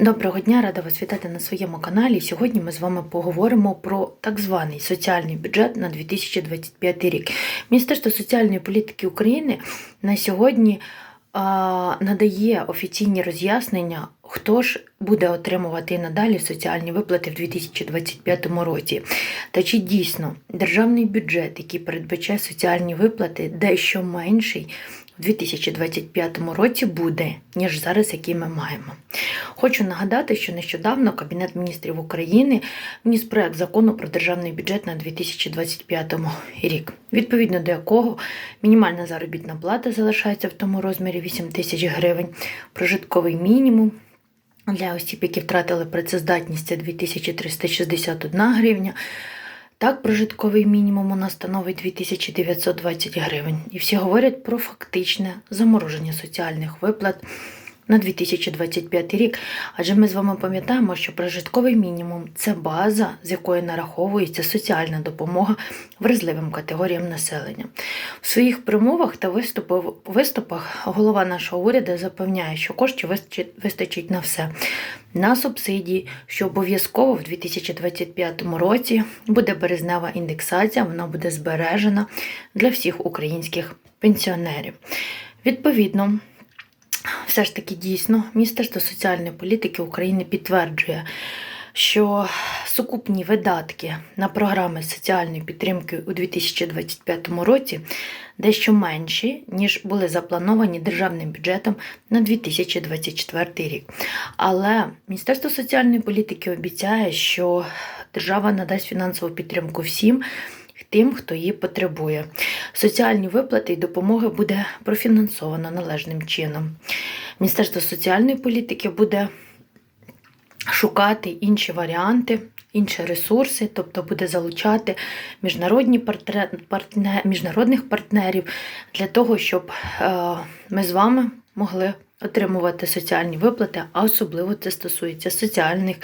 Доброго дня, рада вас вітати на своєму каналі. Сьогодні ми з вами поговоримо про так званий соціальний бюджет на 2025 рік. Міністерство соціальної політики України на сьогодні а, надає офіційні роз'яснення, хто ж буде отримувати і надалі соціальні виплати в 2025 році. Та чи дійсно державний бюджет, який передбачає соціальні виплати, дещо менший 2025 році буде, ніж зараз, який ми маємо. Хочу нагадати, що нещодавно Кабінет міністрів України вніс проект закону про державний бюджет на 2025 рік, відповідно до якого мінімальна заробітна плата залишається в тому розмірі 8 тисяч гривень, прожитковий мінімум. Для осіб, які втратили працездатність, це 2361 гривня. Так, прожитковий мінімум у нас становить 2920 гривень. І всі говорять про фактичне замороження соціальних виплат на 2025 рік. Адже ми з вами пам'ятаємо, що прожитковий мінімум це база, з якої нараховується соціальна допомога вразливим категоріям населення. В своїх промовах та виступах, голова нашого уряду запевняє, що коштів вистачить на все. На субсидії, що обов'язково в 2025 році буде березнева індексація, вона буде збережена для всіх українських пенсіонерів. Відповідно, все ж таки дійсно Міністерство соціальної політики України підтверджує, що сукупні видатки на програми соціальної підтримки у 2025 році дещо менші, ніж були заплановані державним бюджетом на 2024 рік. Але Міністерство соціальної політики обіцяє, що держава надасть фінансову підтримку всім тим, хто її потребує. Соціальні виплати і допомоги буде профінансовано належним чином. Міністерство соціальної політики буде шукати інші варіанти. Інші ресурси, тобто буде залучати міжнародні партнер, міжнародних партнерів для того, щоб е, ми з вами могли отримувати соціальні виплати, а особливо це стосується соціальних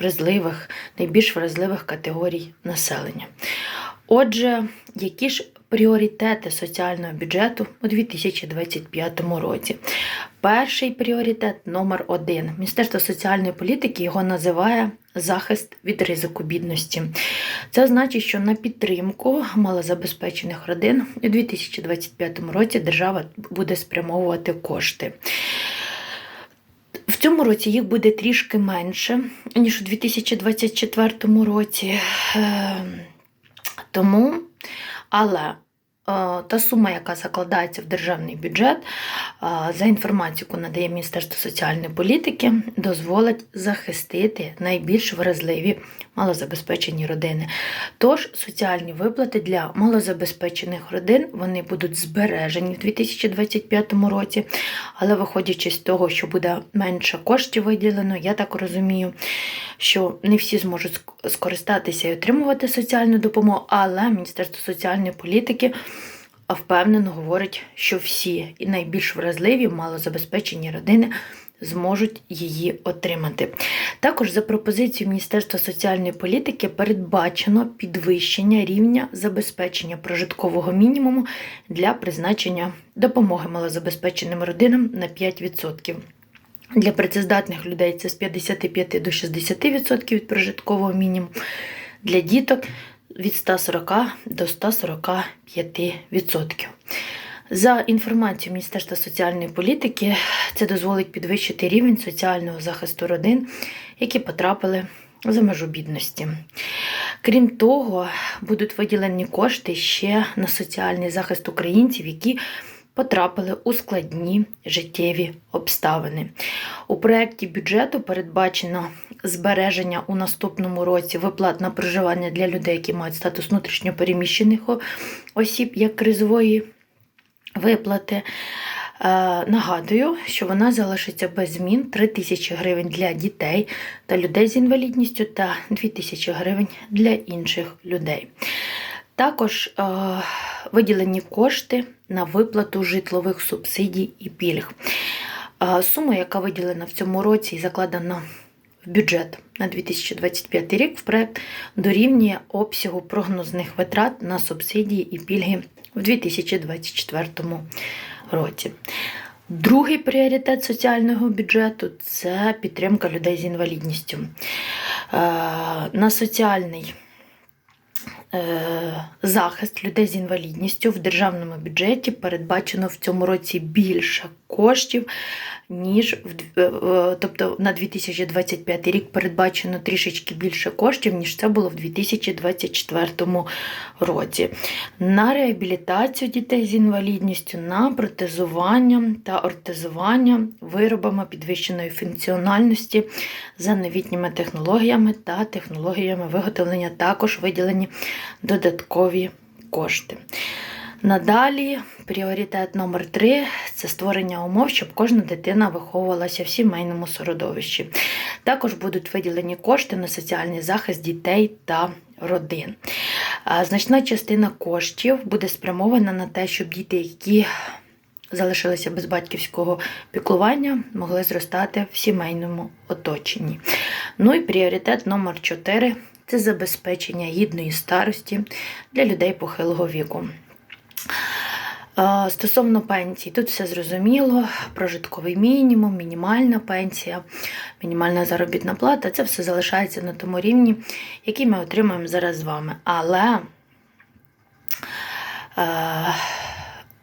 вразливих, найбільш вразливих категорій населення. Отже, які ж пріоритети соціального бюджету у 2025 році? Перший пріоритет номер один. Міністерство соціальної політики його називає захист від ризику бідності. Це значить, що на підтримку малозабезпечених родин у 2025 році держава буде спрямовувати кошти. Цьому році їх буде трішки менше, ніж у 2024 році. Тому, але та сума, яка закладається в державний бюджет, е, за інформацією, яку надає Міністерство соціальної політики, дозволить захистити найбільш вразливі малозабезпечені родини. Тож соціальні виплати для малозабезпечених родин вони будуть збережені в 2025 році, але виходячи з того, що буде менше коштів виділено, я так розумію, що не всі зможуть скористатися і отримувати соціальну допомогу, але Міністерство соціальної політики впевнено говорить, що всі і найбільш вразливі малозабезпечені родини зможуть її отримати. Також за пропозицією Міністерства соціальної політики передбачено підвищення рівня забезпечення прожиткового мінімуму для призначення допомоги малозабезпеченим родинам на 5%. Для працездатних людей це з 55 до 60% від прожиткового мінімуму. Для діток від 140 до 145%. За інформацією Міністерства соціальної політики, це дозволить підвищити рівень соціального захисту родин, які потрапили за межу бідності. Крім того, будуть виділені кошти ще на соціальний захист українців, які потрапили у складні життєві обставини. У проєкті бюджету передбачено збереження у наступному році виплат на проживання для людей, які мають статус внутрішньопереміщених осіб як кризової виплати. Е, нагадую, що вона залишиться без змін 3 тисячі гривень для дітей та людей з інвалідністю та 2 тисячі гривень для інших людей. Також е, виділені кошти на виплату житлових субсидій і пільг. Е, сума, яка виділена в цьому році і закладена в бюджет на 2025 рік, в проект дорівнює обсягу прогнозних витрат на субсидії і пільги в 2024 році. Другий пріоритет соціального бюджету це підтримка людей з інвалідністю. Е, На соціальний захист людей з інвалідністю в державному бюджеті передбачено в цьому році більше коштів, ніж в е, е, тобто на 2025 рік передбачено трішечки більше коштів, ніж це було в 2024 році. На реабілітацію дітей з інвалідністю, на протезування та ортезування виробами підвищеної функціональності за новітніми технологіями та технологіями виготовлення також виділені додаткові кошти. Надалі пріоритет номер три це створення умов, щоб кожна дитина виховувалася в сімейному середовищі. Також будуть виділені кошти на соціальний захист дітей та родин. Значна частина коштів буде спрямована на те, щоб діти, які залишилися без батьківського піклування, могли зростати в сімейному оточенні. Ну і пріоритет номер 4 це забезпечення гідної старості для людей похилого віку. Стосовно пенсій, тут все зрозуміло: прожитковий мінімум, мінімальна пенсія, мінімальна заробітна плата це все залишається на тому рівні, який ми отримуємо зараз з вами. Але е,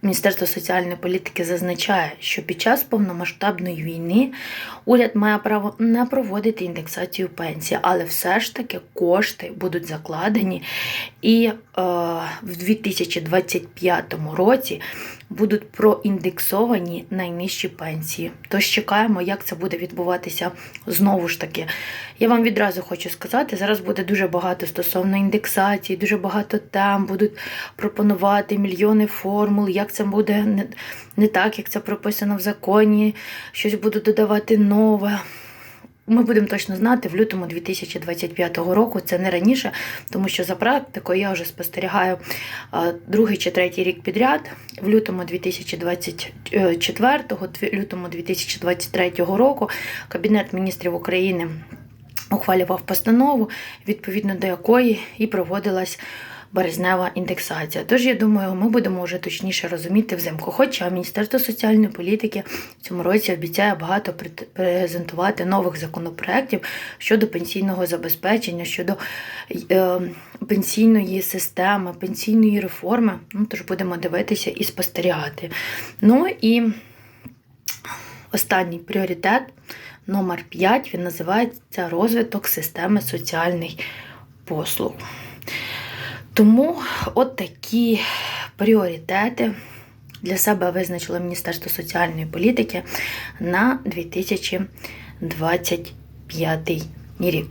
Міністерство соціальної політики зазначає, що під час повномасштабної війни уряд має право не проводити індексацію пенсії, але все ж таки кошти будуть закладені, і е, в 2025 році будуть проіндексовані найнижчі пенсії. Тож чекаємо, як це буде відбуватися знову ж таки. Я вам відразу хочу сказати, зараз буде дуже багато стосовно індексації, дуже багато тем, будуть пропонувати мільйони формул, як це буде не, так, як це прописано в законі, щось будуть додавати нове. Ми будемо точно знати в лютому 2025 року, це не раніше, тому що за практикою я вже спостерігаю другий чи третій рік підряд. В лютому 2024, лютому 2023 року Кабінет міністрів України ухвалював постанову, відповідно до якої і проводилась березнева індексація. Тож я думаю, ми будемо вже точніше розуміти взимку. Хоча Міністерство соціальної політики в цьому році обіцяє багато презентувати нових законопроєктів щодо пенсійного забезпечення, щодо е, пенсійної системи, пенсійної реформи. Ну, тож будемо дивитися і спостерігати. Ну і останній пріоритет номер 5, він називається розвиток системи соціальних послуг. Тому от такі пріоритети для себе визначило Міністерство соціальної політики на 2025 рік.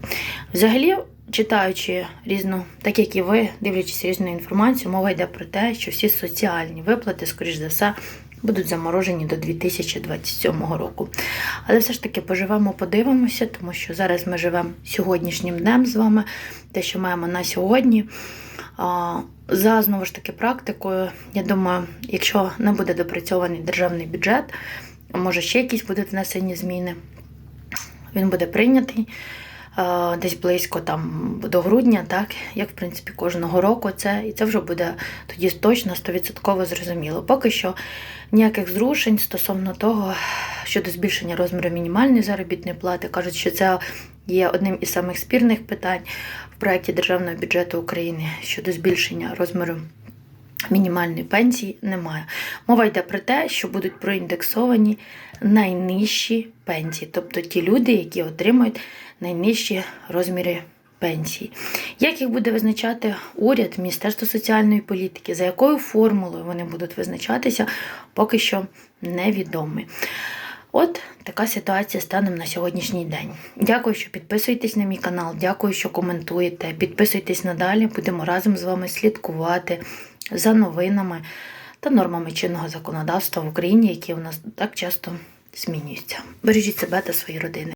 Взагалі, читаючи різну, так як і ви, дивлячись різну інформацію, мова йде про те, що всі соціальні виплати, скоріш за все, будуть заморожені до 2027 року. Але все ж таки поживемо, подивимося, тому що зараз ми живемо сьогоднішнім днем з вами, те, що маємо на сьогодні. За знову ж таки практикою, я думаю, якщо не буде допрацьований державний бюджет, може ще якісь будуть внесені зміни, він буде прийнятий десь близько там до грудня, так як в принципі кожного року це, і це вже буде тоді точно 100% зрозуміло. Поки що ніяких зрушень стосовно того, щодо збільшення розміру мінімальної заробітної плати, кажуть, що це є одним із самих спірних питань в проєкті державного бюджету України щодо збільшення розміру. Мінімальної пенсії немає. Мова йде про те, що будуть проіндексовані найнижчі пенсії, тобто ті люди, які отримують найнижчі розміри пенсії. Як їх буде визначати уряд, Міністерство соціальної політики, за якою формулою вони будуть визначатися, поки що невідомі. От така ситуація станом на сьогоднішній день. Дякую, що підписуєтесь на мій канал, дякую, що коментуєте. Підписуйтесь надалі, будемо разом з вами слідкувати за новинами та нормами чинного законодавства в Україні, які у нас так часто змінюються. Бережіть себе та свої родини.